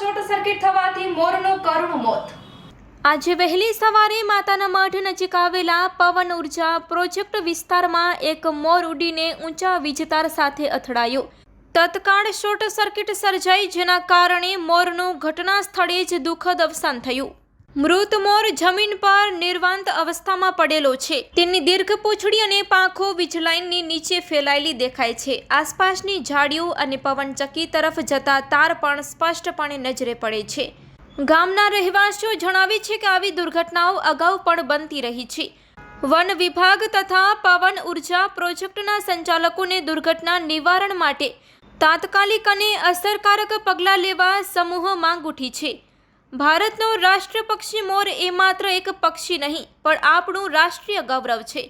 Short circuit થવાથી મોરનું કરુણ મોત. આજે વહેલી સવારે માતાના મઠ નજીક આવેલા પવન ઊર્જા પ્રોજેક્ટ વિસ્તારમાં એક મોર ઉડીને ઊંચા વીજતાર સાથે અથડાયો. તત્કાળ શોર્ટ સર્કિટ સર્જાઈ જેના કારણે મોરનું ઘટના સ્થળે જ દુઃખદ અવસાન થયું. મૃત મોર જમીન પર નિર્વાંત અવસ્થામાં પડેલો છે. તેની દીર્ઘ પૂંછડી અને પાંખો વીજલાઇનની નીચે ફેલાયેલી દેખાય છે. આસપાસની ઝાડીઓ અને પવનચક્કી તરફ જતા તાર પણ સ્પષ્ટપણે નજરે પડે છે. ગામના રહેવાસીઓ જણાવે છે કે આવી દુર્ઘટનાઓ અગાઉ પણ બનતી રહી છે. વન વિભાગ તથા પવન ઊર્જા પ્રોજેક્ટના સંચાલકોને દુર્ઘટના નિવારણ માટે તાત્કાલિક અને અસરકારક પગલાં લેવા સમૂહ માંગ ઉઠી છે. ભારતનો રાષ્ટ્ર પક્ષી મોર એ માત્ર એક પક્ષી નહીં, પણ આપણું રાષ્ટ્રીય ગૌરવ છે.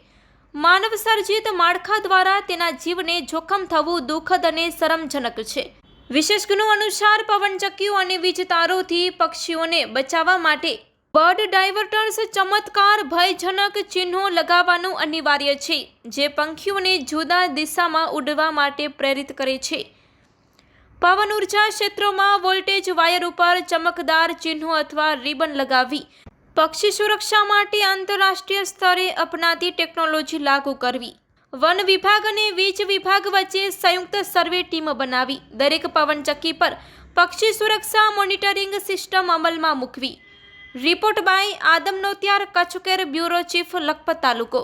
માનવ સર્જિત માળખા દ્વારા તેના જીવને જોખમ થવું દુઃખદ અને શરમજનક છે. વિશેષજ્ઞો અનુસાર પવનચક્કીઓ અને વીજતારોથી પક્ષીઓને બચાવવા માટે બર્ડ ડાયવર્ટર્સ ચમત્કાર ભયજનક ચિહ્નો લગાવવાનું અનિવાર્ય છે, જે પંખીઓને જુદા દિશામાં ઉડવા માટે પ્રેરિત કરે છે. પવન ઊર્જા ક્ષેત્રોમાં વોલ્ટેજ વાયર ઉપર ચમકદાર ચિહ્નો અથવા રિબન લગાવી પક્ષી સુરક્ષા માટે આંતરરાષ્ટ્રીય સ્તરે અપનાતી ટેકનોલોજી લાગુ કરવી. વન વિભાગ અને વીજ વિભાગ વચ્ચે સંયુક્ત સર્વે ટીમ બનાવી. દરેક પવનચક્કી પર પક્ષી સુરક્ષા મોનિટરિંગ સિસ્ટમ અમલમાં મૂકવી. Report by Adam Notiyar Kutch care bureau chief Lakhpat તાલુકો.